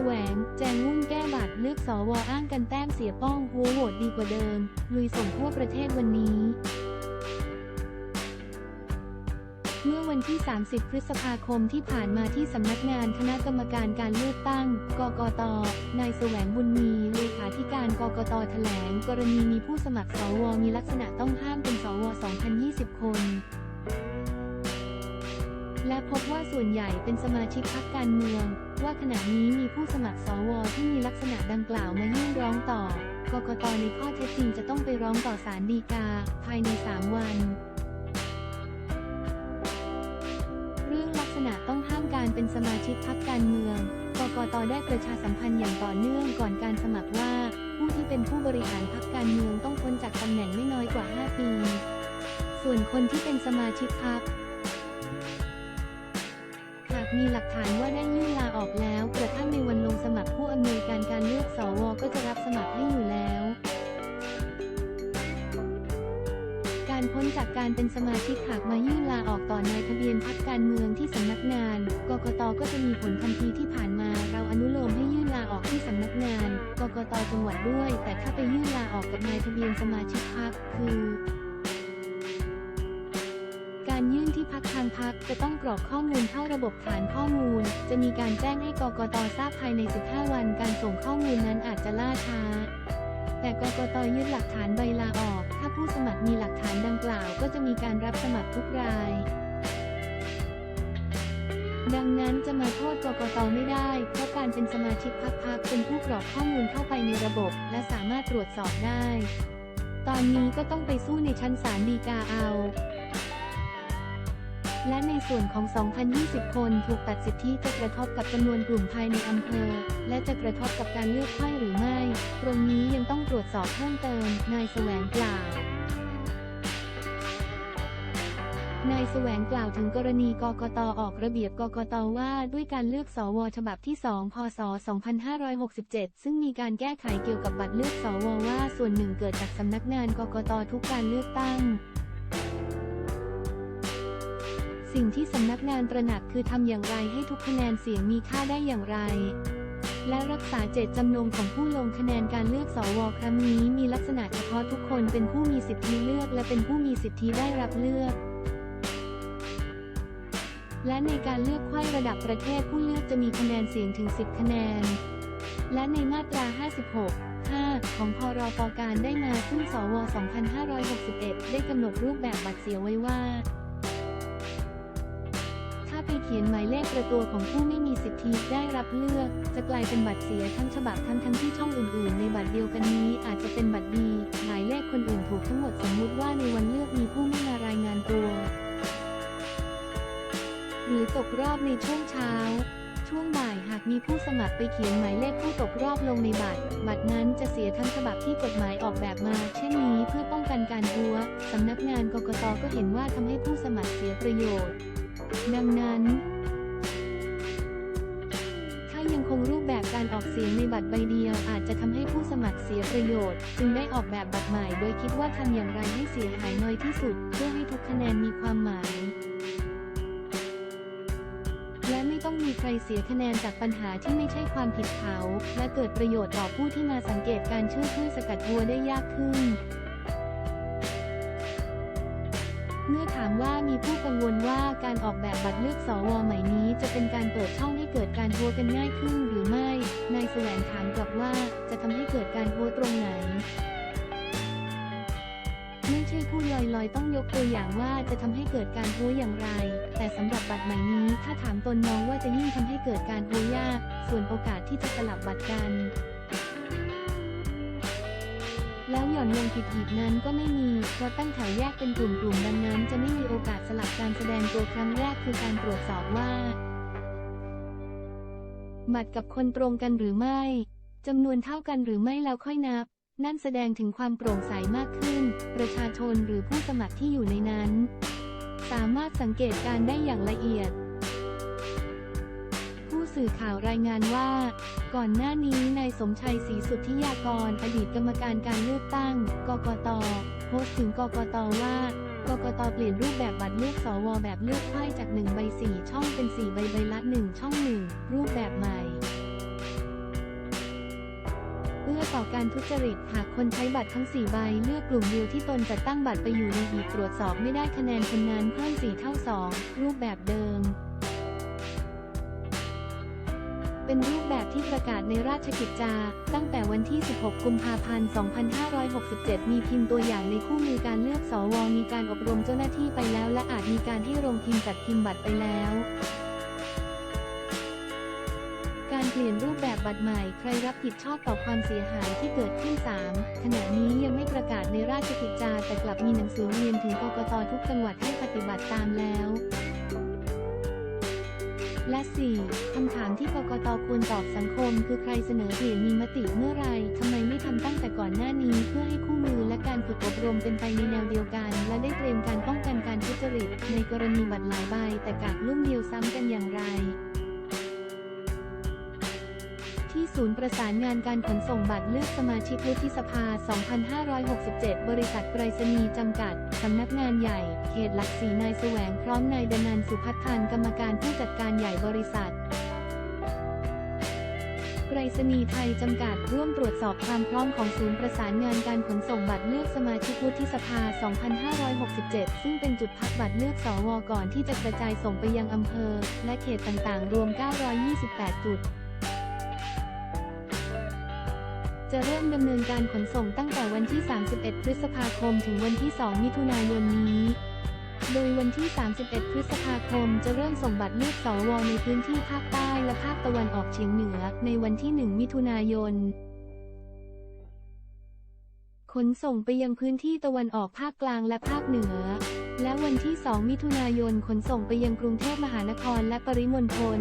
แสวง แจงวุ่นแก้บัตรเลือกสวอ้างกันแต้มเสียป้องหัวโหวตดีกว่าเดิม ลุยส่งทั่วประเทศวันนี้ เมื่อวันที่ 30 พฤษภาคมที่ผ่านมาที่สำนักงานคณะกรรมการการเลือกตั้ง กกต นายแสวงบุญมีเลขาธิการกกตแถลง กรณีมีผู้สมัครสวมีลักษณะต้องห้ามเป็นสว 2020 คน และพบว่าส่วนใหญ่เป็นสมาชิกพรรคการเมือง ว่าขณะนี้มีผู้สมัครสวที่มีลักษณะดังกล่าวมายื่นร้องต่อกกตในข้อเท็จจริงจะต้องไปร้องต่อศาลฎีกา ภายใน 3 วัน เรื่องลักษณะต้องห้ามการเป็นสมาชิกพรรคการเมือง กกตได้ประชาสัมพันธ์อย่างต่อเนื่องก่อนการสมัครว่า ผู้ที่เป็นผู้บริหารพรรคการเมืองต้องพ้นจากตำแหน่งไม่น้อยกว่า 5 ปี ส่วนคนที่เป็นสมาชิกพรรคหาก มีหลักฐานว่าได้ยื่นลาออกแล้ว กระทั่งในวันลงสมัครผู้อำนวยการการเลือกสวก็จะรับสมัครให้อยู่แล้ว การพ้นจากการเป็นสมาชิกหากมายื่นลาออกต่อนายทะเบียนพรรคการเมืองที่สำนักงาน กกตก็จะมีผลทันทีที่ผ่านมา เราอนุโลมให้ยื่นลาออกที่สำนักงาน กกตจังหวัดด้วย แต่ถ้าไปยื่นลาออกกับนายทะเบียนสมาชิกพรรคคือ การยื่นที่พักทางพักจะต้องกรอกข้อมูลเข้าระบบฐานข้อมูล จะมีการแจ้งให้กกตทราบภายใน 15 วัน การส่งข้อมูลนั้นอาจจะล่าช้า แต่กกตยึดหลักฐานใบลาออก ถ้าผู้สมัครมีหลักฐานดังกล่าว ก็จะมีการรับสมัครทุกราย ดังนั้นจะมาโทษกกตไม่ได้ เพราะการเป็นสมาชิกพักพักเป็นผู้กรอกข้อมูลเข้าไปในระบบ และสามารถตรวจสอบได้ ตอนนี้ก็ต้องไปสู้ในชั้นศาลฎีกาเอา และในส่วนของ 2,020 คนถูกตัดสิทธิจะกระทบกับจำนวนกลุ่มภายในอำเภอ และจะกระทบกับการเลือกไข้หรือไม่ ตรงนี้ยังต้องตรวจสอบเพิ่มเติม นายแสวงกล่าวนายแสวงกล่าวถึงกรณีกกตออกระเบียบกกตว่าด้วยการเลือกสวฉบับที่ 2 พศ 2567 ซึ่งมีการแก้ไขเกี่ยวกับบัตรเลือกสวว่าส่วนหนึ่งเกิดจากสำนักงานกกตทุกการเลือกตั้ง สิ่งที่สำนักงานตระหนักคือทำอย่างไรให้ทุกคะแนนเสียงมีค่าได้อย่างไร และรักษาเจตจำนงของผู้ลงคะแนนการเลือกสวครั้งนี้มีลักษณะเฉพาะทุกคนเป็นผู้มีสิทธิเลือกและเป็นผู้มีสิทธิได้รับเลือกและในการเลือกไขว้ระดับประเทศผู้เลือกจะมีคะแนนเสียงถึง 10 คะแนน และในมาตรา 56 5 ของพรปการได้มาซึ่งสว 2561 ได้กำหนดรูปแบบบัตรเสียไว้ว่า ไปเขียนหมายเลขประตัวของผู้ไม่มีสิทธิได้รับเลือก จะกลายเป็นบัตรเสียทั้งฉบับทั้งทั้งที่ช่องอื่นๆ ในบัตรเดียวกันนี้อาจจะเป็นบัตรดีหมายเลขคนอื่นถูกทั้งหมดสมมุติว่าในวันเลือกมีผู้ไม่มารายงานตัว หรือตกรอบในช่วงเช้าช่วงบ่ายหากมีผู้สมัครไปเขียนหมายเลขผู้ตกรอบลงในบัตร บัตรนั้นจะเสียทั้งฉบับที่กฎหมายออกแบบมา เช่นนี้เพื่อป้องกันการหัวสำนักงานกกตก็เห็นว่าทำให้ผู้สมัครเสียประโยชน์ ดังนั้น ถ้ายังคงรูปแบบการออกเสียงในบัตรใบเดียวอาจจะทำให้ผู้สมัครเสียประโยชน์ จึงได้ออกแบบบัตรใหม่ โดยคิดว่าทำอย่างไรให้เสียหายน้อยที่สุด เพื่อให้ทุกคะแนนมีความหมายและไม่ต้องมีใครเสียคะแนนจากปัญหาที่ไม่ใช่ความผิดเขา และเกิดประโยชน์ต่อผู้ที่มาสังเกตการช่วยช่วยสกัดวัวได้ยากขึ้น มื่อถามว่ามีผู้กังวลว่าการออกแบบบัตรเลือกสวใหม่นี้ จะเป็นการเปิดช่องให้เกิดการโหวตกันง่ายขึ้นหรือไม่ นายแสวงถามกลับว่าจะทำให้เกิดการโหวตตรงไหนไม่ใช่พูดลอยๆ ต้องยกตัวอย่างว่าจะทำให้เกิดการโหวตอย่างไร แต่สำหรับบัตรใหม่นี้ถ้าถามตนมองว่าจะยิ่งทำให้เกิดการโหวตยาก ส่วนโอกาสที่จะสลับบัตรกัน แล้วหย่อนลงผิดอีกนั้นก็ไม่มีเพราะตั้งแถวแยกเป็นกลุ่มๆดังนั้นจะไม่มีโอกาสสลับการแสดงตัวครั้งแรกคือการตรวจสอบว่าบัตรกับคนตรงกันหรือไม่จำนวนเท่ากันหรือไม่แล้วค่อยนับ นั่นแสดงถึงความโปร่งใสมากขึ้น ประชาชนหรือผู้สมัครที่อยู่ในนั้น สามารถสังเกตการได้อย่างละเอียด สื่อข่าวรายงานว่า ก่อนหน้านี้นายสมชัยศรีสุทธิยากร อดีตกรรมการการเลือกตั้ง กกตโพสต์ถึงกกตว่ากกตเปลี่ยนรูปแบบบัตรเลือกสวแบบเลือกไขว้จาก 1 ใบ 4 ช่องเป็น 4 ใบใบละ1ช่อง 1 รูปแบบใหม่เอื้อต่อการทุจริตหากคนใช้บัตรทั้ง 4 ใบเลือกกลุ่มเดียวที่ตนจัดตั้งบัตรไปอยู่ในอีกตรวจสอบไม่ได้คะแนนคนนั้นเพิ่ม4เท่า 2 รูปแบบเดิม เป็นรูปแบบที่ประกาศในราชกิจจา ตั้งแต่วันที่ 16 กุมภาพันธ์ 2567 มีพิมพ์ตัวอย่างในคู่มือการเลือกสวมีการอบรมเจ้าหน้าที่ไปแล้ว และอาจมีการให้โรงพิมพ์จัดพิมพ์บัตรไปแล้ว การเปลี่ยนรูปแบบบัตรใหม่ ใครรับผิดชอบต่อความเสียหายที่เกิดขึ้น 3. ขณะนี้ยังไม่ประกาศในราชกิจจา แต่กลับมีหนังสือเรียนถึงกกตทุกจังหวัดให้ปฏิบัติตามแล้ว และ 4. คำถามที่กกตควรตอบสังคม คือใครเสนอเปลี่ยนมีมติเมื่อไรทำไมไม่ทำตั้งแต่ก่อนหน้านี้ เพื่อให้คู่มือและการฝึกอบรมเป็นไปในแนวเดียวกัน และได้เตรียมการป้องกันการทุจริตในกรณีบัตรหลายใบแต่กากลุ่มเดียวซ้ำกันอย่างไร ที่ศูนย์ประสานงานการขนส่งบัตรเลือกสมาชิกวุฒิสภา 2567 บริษัทไปรษณีย์จำกัด สำนักงานใหญ่ เขตหลักสีนายแสวงพร้อมนายดนันสุพัฒน์พันกรรมการผู้จัดการใหญ่บริษัทไปรษณีย์ไทยจำกัดร่วมตรวจสอบความพร้อมของศูนย์ประสานงานการขนส่งบัตรเลือกสมาชิกวุฒิสภา 2567 ซึ่งเป็นจุดพักบัตรเลือกสวก่อนที่จะกระจายส่งไปยังอำเภอ และเขตต่างๆ รวม 928 จุด จะเริ่มดำเนินการขนส่งตั้งแต่วันที่ 31 พฤษภาคม ถึงวันที่ 2 มิถุนายนนี้ โดยวันที่ 31 พฤษภาคม จะเริ่มส่งบัตรเลือกสวในพื้นที่ภาคใต้และภาคตะวันออกเฉียงเหนือ ในวันที่ 1 มิถุนายน ขนส่งไปยังพื้นที่ตะวันออกภาคกลางและภาคเหนือ และวันที่ 2 มิถุนายนขนส่งไปยังกรุงเทพมหานครและปริมณฑล